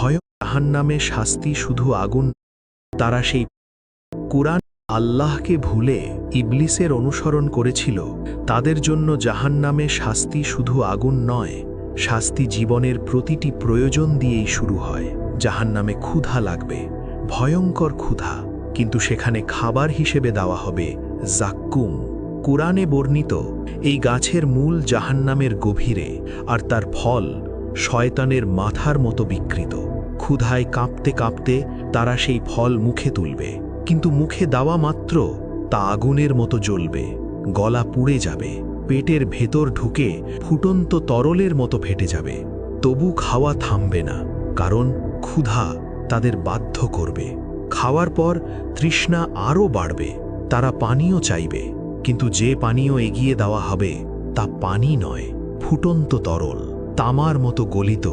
ভয়, জাহান্নামে শাস্তি শুধু আগুন। তারা সেই কুরআন আল্লাহকে ভুলে ইবলিসের অনুসরণ করেছিল। তাদের জন্য জাহান্নামে শাস্তি শুধু আগুন নয়, শাস্তি জীবনের প্রতিটি প্রয়োজন দিয়েই শুরু হয়। জাহান্নামে ক্ষুধা লাগবে, ভয়ঙ্কর ক্ষুধা। কিন্তু সেখানে খাবার হিসেবে দেওয়া হবে, জাক্কুম। কুরআনে বর্ণিত, এই গাছের মূল জাহান্নামের গভীরে আর তার ফল শয়তানের মাথার মতো বিকৃত। ক্ষুধায় কাঁপতে কাঁপতে তারা সেই ফল মুখে তুলবে। কিন্তু মুখে দেওয়া মাত্র তা আগুনের মতো জ্বলবে, গলা পুড়ে যাবে, পেটের ভেতর ঢুকে ফুটন্ত তরলের মতো ফেটে যাবে। তবু খাওয়া থামবে না, কারণ ক্ষুধা তাদের বাধ্য করবে। খাওয়ার পর তৃষ্ণা আরও বাড়বে, তারা পানীয় চাইবে, কিন্তু যে পানীয় এগিয়ে দেওয়া হবে তা পানি নয়, ফুটন্ত তরল, তামার মতো গলিত,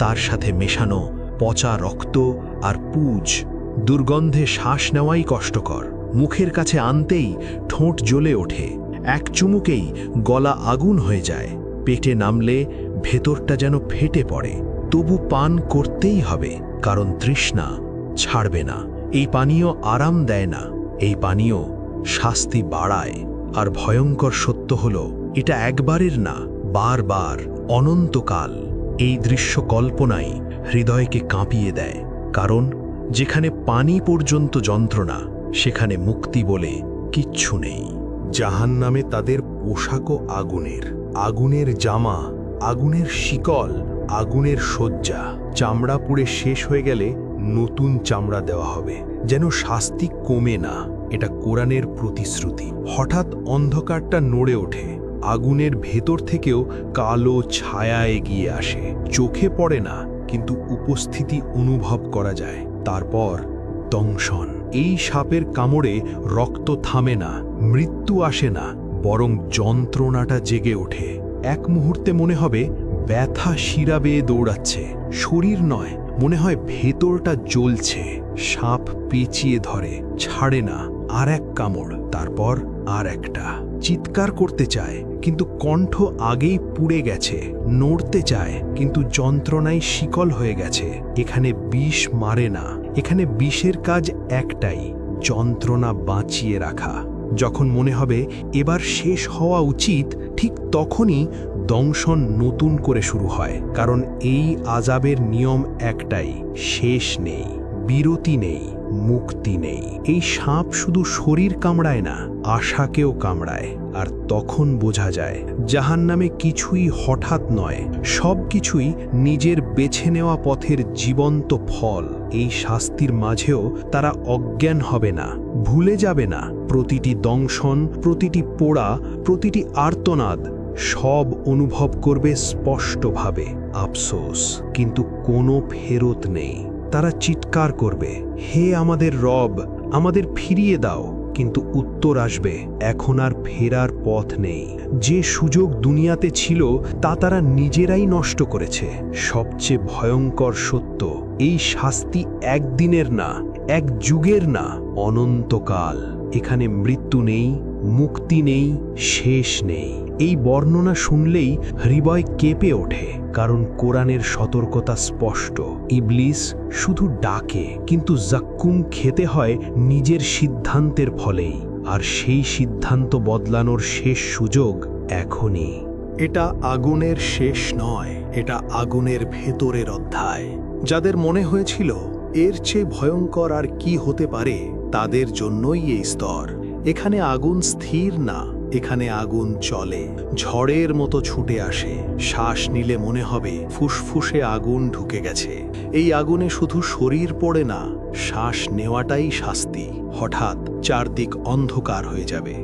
তার সাথে মেশানো পচা রক্ত আর পুজ। দুর্গন্ধে শ্বাস নেওয়াই কষ্টকর। মুখের কাছে আনতেই ঠোঁট জ্বলে ওঠে। এক চুমুকেই গলা আগুন হয়ে যায়। পেটে নামলে ভেতরটা যেন ফেটে পড়ে। তবু পান করতেই হবে, কারণ তৃষ্ণা ছাড়বে না। এই পানীয় আরাম দেয় না। এই পানীয় শাস্তি বাড়ায়। আর ভয়ঙ্কর সত্য হল, এটা একবারের না, বারবার, অনন্তকাল। এই দৃশ্য কল্পনাই হৃদয়কে কাঁপিয়ে দেয়, কারণ যেখানে পানি পর্যন্ত যন্ত্রণা, সেখানে মুক্তি বলে কিচ্ছু নেই। জাহান নামে তাদের পোশাকও আগুনের। আগুনের জামা, আগুনের শিকল, আগুনের শয্যা। চামড়া পুড়ে শেষ হয়ে গেলে নতুন চামড়া দেওয়া হবে, যেন শাস্তি কমে না। এটা কোরআনের প্রতিশ্রুতি। হঠাৎ অন্ধকারটা নড়ে ওঠে। আগুনের ভেতর থেকেও কালো ছায়া এগিয়ে আসে। চোখে পড়ে না, কিন্তু উপস্থিতি অনুভব করা যায়। তারপর দংশন। এই সাপের কামড়ে রক্ত থামে না, মৃত্যু আসে না, বরং যন্ত্রণাটা জেগে ওঠে। এক মুহূর্তে মনে হবে ব্যথা শিরা বেয়ে দৌড়াচ্ছে। শরীর নয়, মনে হয় ভেতরটা জ্বলছে। সাপ পেঁচিয়ে ধরে, ছাড়ে না, আর এক কামড়, তারপর আর একটা। চিৎকার করতে চায়, কিন্তু কণ্ঠ আগেই পুড়ে গেছে, নড়তে চায়, কিন্তু যন্ত্রণায় শিকল হয়ে গেছে। এখানে বিষ মারে না, এখানে বিষের কাজ একটাই, যন্ত্রণা বাঁচিয়ে রাখা। যখন মনে হবে এবার শেষ হওয়া উচিত, ঠিক তখনই দংশন নতুন করে শুরু হয়, কারণ এই আজাবের নিয়ম একটাই, শেষ নেই, বিরতি নেই। মুক্তি নেই। এই সাপ শুধু শরীর কামড়ায় না, আশাকেও কামড়ায়। আর তখন বোঝা যায় জাহান নামে কিছুই হঠাৎ নয়, সব কিছুই নিজের বেছে নেওয়া পথের জীবন্ত ফল। এই শাস্তির মাঝেও তারা অজ্ঞান হবে না, ভুলে যাবে না। প্রতিটি দংশন, প্রতিটি পোড়া, প্রতিটি আর্তনাদ সব অনুভব করবে স্পষ্টভাবে, আফসোস। কিন্তু কোনো ফেরত নেই। তারা চিৎকার করবে, হে আমাদের রব, আমাদের ফিরিয়ে দাও। কিন্তু উত্তর আসবে, এখন আর ফেরার পথ নেই। যে সুযোগ দুনিয়াতে ছিল, তা তারা নিজেরাই নষ্ট করেছে। সবচেয়ে ভয়ঙ্কর সত্য, এই শাস্তি একদিনের না, এক যুগের না, অনন্তকাল। এখানে মৃত্যু নেই মুক্তি নেই, শেষ নেই। এই বর্ণনা শুনলেই হৃদয় কেঁপে ওঠে, কারণ কোরআনের সতর্কতা স্পষ্ট। ইবলিস শুধু ডাকে, কিন্তু জাক্কুম খেতে হয় নিজের সিদ্ধান্তের ফলেই, আর সেই সিদ্ধান্ত বদলানোর শেষ সুযোগ এখনই। এটা আগুনের শেষ নয়, এটা আগুনের ভেতরের অধ্যায়। যাদের মনে হয়েছিল, এর চেয়ে ভয়ঙ্কর আর কি হতে পারে, তাদের জন্যই এই স্তর। এখানে আগুন স্থির না, এখানে আগুন চলে। ঝড়ের মতো ছুটে আসে, শ্বাস নিলে মনে হবে ফুসফুসে আগুন ঢুকে গেছে। এই আগুনে শুধু শরীর পড়ে না, শ্বাস নেওয়াটাই শাস্তি। হঠাৎ চারদিক অন্ধকার হয়ে যাবে।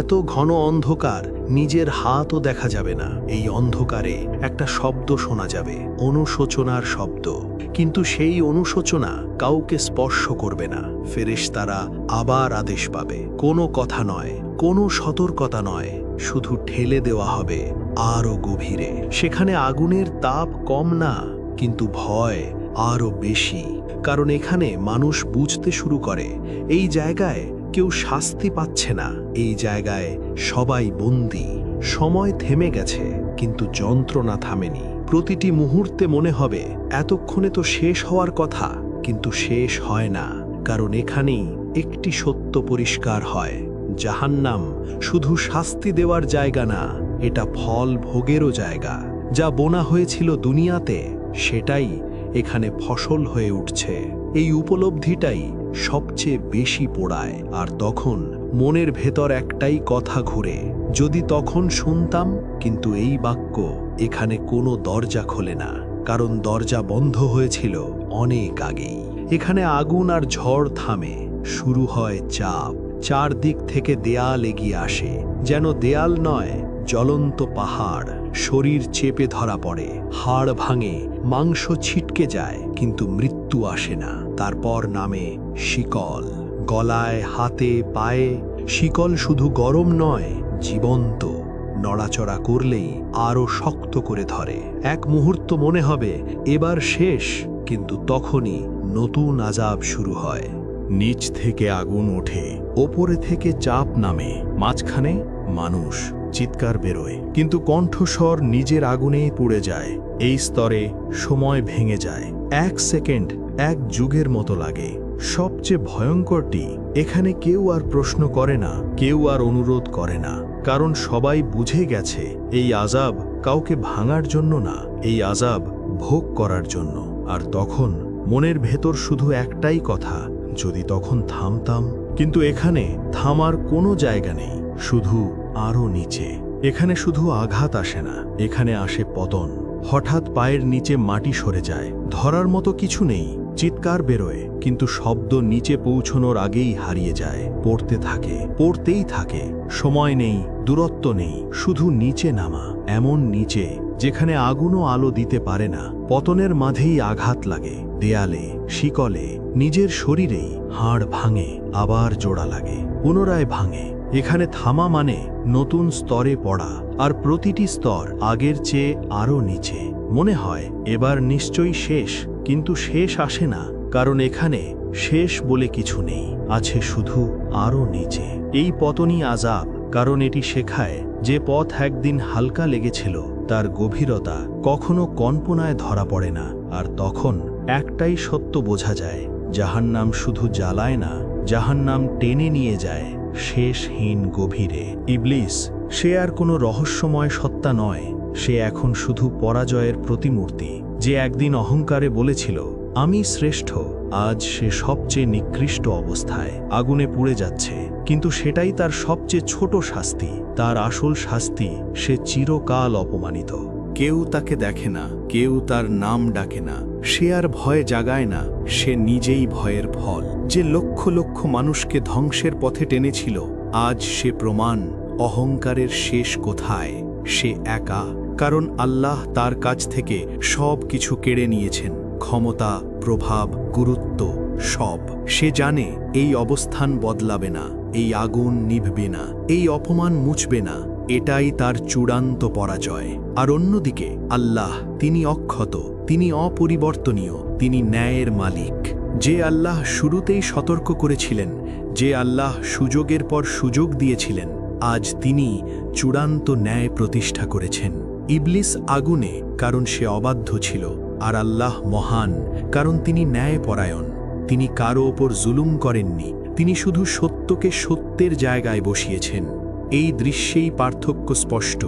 এত ঘন অন্ধকার নিজের হাতও দেখা যাবে না। এই অন্ধকারে একটা শব্দ শোনা যাবে, অনুশোচনার শব্দ। কিন্তু সেই অনুশোচনা কাউকে স্পর্শ করবে না। ফেরেশতারা আবার আদেশ পাবে। কোনো কথা নয়, কোনো সতর্কতা নয়, শুধু ঠেলে দেওয়া হবে আরও গভীরে। সেখানে আগুনের তাপ কম না, কিন্তু ভয় আরও বেশি। কারণ এখানে মানুষ বুঝতে শুরু করে, এই জায়গায় কেউ শাস্তি পাচ্ছে না। এই জায়গায় সবাই বন্দি। সময় থেমে গেছে, কিন্তু যন্ত্রণা থামেনি। প্রতিটি মুহূর্তে মনে হবে, এতক্ষণে তো শেষ হওয়ার কথা, কিন্তু শেষ হয় না। কারণ এখানেই একটি সত্য পরিষ্কার হয়। জাহান্নাম শুধু শাস্তি দেওয়ার জায়গা না, এটা ফল ভোগেরও জায়গা। যা বোনা হয়েছিল দুনিয়াতে, সেটাই এখানে ফসল হয়ে উঠছে। এই উপলব্ধিটাই সবচেয়ে বেশি পোড়ায়। আর তখন মনের ভেতর একটাই কথা ঘুরে, যদি তখন শুনতাম, কিন্তু এই বাক্য এখানে কোনো দরজা খোলে না, কারণ দরজা বন্ধ হয়েছিল অনেক আগেই। এখানে আগুন আর ঝড় থামে, শুরু হয় চাপ, চারদিক থেকে দেয়াল এগিয়ে আসে, যেন দেয়াল নয়, জ্বলন্ত পাহাড়, শরীর চেপে ধরা পড়ে, হাড় ভাঙে, মাংস ছিটকে যায়, কিন্তু মৃত্যু আসে না, তারপর নামে শিকল। গলায়, হাতে, পায়ে, শিকল শুধু গরম নয়, জীবন্ত। নড়াচড়া করলেই আরও শক্ত করে ধরে। এক মুহূর্ত মনে হবে, এবার শেষ, কিন্তু তখনই নতুন আজাব শুরু হয়। নিচ থেকে আগুন ওঠে, ওপরে থেকে চাপ নামে, মাঝখানে মানুষ, চিৎকার বেরোয়। কিন্তু কণ্ঠস্বর নিজের আগুনেই পুড়ে যায়, এই স্তরে সময় ভেঙে যায়। এক সেকেন্ড, এক যুগের মতো লাগে। সবচেয়ে ভয়ঙ্করটি, এখানে কেউ আর প্রশ্ন করে না, কেউ আর অনুরোধ করে না, কারণ সবাই বুঝে গেছে, এই আজাব কাউকে ভাঙার জন্য না, এই আজাব ভোগ করার জন্য। আর তখন মনের ভেতর শুধু একটাই কথা, যদি তখন থামতাম, কিন্তু এখানে থামার কোনো জায়গা নেই, শুধু আরও নিচে। এখানে শুধু আঘাত আসে না, এখানে আসে পতন। হঠাৎ পায়ের নিচে মাটি সরে যায়, ধরার মতো কিছু নেই, চিৎকার বেরোয়। কিন্তু শব্দ নিচে পৌঁছনোর আগেই হারিয়ে যায়। পড়তে থাকে, পড়তেই থাকে। সময় নেই, দূরত্ব নেই, শুধু নিচে নামা, এমন নিচে, যেখানে আগুনও আলো দিতে পারে না। পতনের মাঝেই আঘাত লাগে, দেয়ালে, শিকলে, নিজের শরীরেই হাড় ভাঙে, আবার জোড়া লাগে, পুনরায় ভাঙে। এখানে থামা মানে নতুন স্তরে পড়া, আর প্রতিটি স্তর আগের চেয়ে আরও নিচে। মনে হয়, এবার নিশ্চয়ই শেষ, কিন্তু শেষ আসে না। কারণ এখানে শেষ বলে কিছু নেই, আছে শুধু আরও নিচে। এই পতনই আজাব কারণ এটি শেখায় যে পথ একদিন হালকা লেগেছিল, তার গভীরতা কখনো কল্পনায় ধরা পড়ে না, আর তখন একটাই সত্য বোঝা যায় যাহার জাহান্নাম শুধু জ্বালায় না যাহার জাহান্নাম টেনে নিয়ে যায় শেষহীন গভীরে। ইবলিস, সে আর কোনো রহস্যময় সত্তা নয়, সে এখন শুধু পরাজয়ের প্রতিমূর্তি, যে একদিন অহংকারে বলেছিল আমি শ্রেষ্ঠ, আজ সে সবচেয়ে নিকৃষ্ট অবস্থায়, আগুনে পুড়ে যাচ্ছে। কিন্তু সেটাই তার সবচেয়ে ছোট শাস্তি। তার আসল শাস্তি, সে চিরকাল অপমানিত। কেউ তাকে দেখে না, কেউ তার নাম ডাকে না। সে আর ভয় জাগায় না, সে নিজেই ভয়ের ফল। যে লক্ষ লক্ষ মানুষকে ধ্বংসের পথে টেনেছিল, আজ সে প্রমাণ, অহংকারের শেষ কোথায়? সে একা, কারণ আল্লাহ তার কাছ থেকে সব কিছু কেড়ে নিয়েছেন। ক্ষমতা, প্রভাব, গুরুত্ব সব। সে জানে এই অবস্থান বদলাবে না, এই আগুন নিভবে না, এই অপমান মুছবে না, এটাই তার চূড়ান্ত পরাজয়। আর অন্যদিকে, আল্লাহ, তিনি অক্ষত, তিনি অপরিবর্তনীয়, তিনি ন্যায়ের মালিক। যে আল্লাহ শুরুতেই সতর্ক করেছিলেন, যে আল্লাহ সুযোগের পর সুযোগ দিয়েছিলেন, আজ তিনি চূড়ান্ত ন্যায় প্রতিষ্ঠা করেছেন। ইবলিস আগুনে, কারণ সে অবাধ্য ছিল। আর আল্লাহ মহান, কারণ তিনি ন্যায়পরায়ণ। তিনি কারও ওপর জুলুম করেননি, তিনি শুধু সত্যকে সত্যের জায়গায় বসিয়েছেন। এই দৃশ্যেই পার্থক্য স্পষ্ট,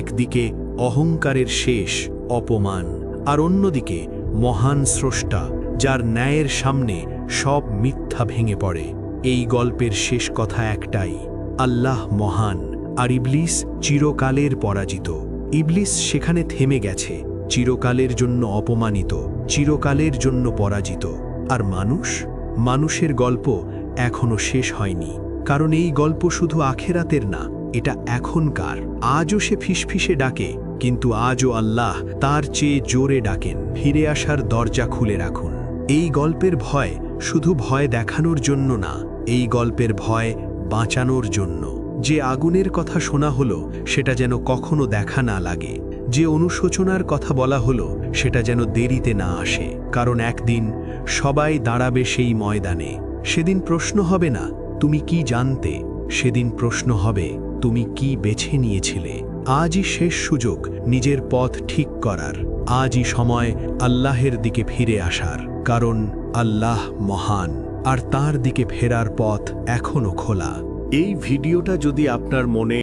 একদিকে অহংকারের শেষ, অপমান, আর অন্যদিকে মহান স্রষ্টা, যার ন্যায়ের সামনে সব মিথ্যা ভেঙে পড়ে। এই গল্পের শেষ কথা একটাই, আল্লাহ মহান, আর ইবলিস চিরকালের পরাজিত। ইবলিস সেখানে থেমে গেছে চিরকালের জন্য অপমানিত, চিরকালের জন্য পরাজিত। আর মানুষ? মানুষের গল্প এখনও শেষ হয়নি। কারণ এই গল্প শুধু আখেরাতের না, এটা এখনকার। আজও সে ফিসফিসে ডাকে, কিন্তু আজও আল্লাহ তার চেয়ে জোরে ডাকেন। ফিরে আসার দরজা খুলে রাখুন। এই গল্পের ভয় শুধু ভয় দেখানোর জন্য না, এই গল্পের ভয় বাঁচানোর জন্য। যে আগুনের কথা শোনা হলো, সেটা যেন কখনো দেখা না লাগে। যে অনুশোচনার কথা বলা হলো, সেটা যেন দেরিতে না আসে, কারণ একদিন সবাই দাঁড়াবে সেই ময়দানে। সেদিন প্রশ্ন হবে না, তুমি কি জানতে? সেদিন প্রশ্ন হবে, তুমি কি বেছে নিয়েছিলে? আজই শেষ সুযোগ, নিজের পথ ঠিক করার। আজই সময় আল্লাহের দিকে ফিরে আসার, কারণ আল্লাহ মহান, আর তার দিকে ফেরার পথ এখনও খোলা। এই ভিডিওটা যদি আপনার মনে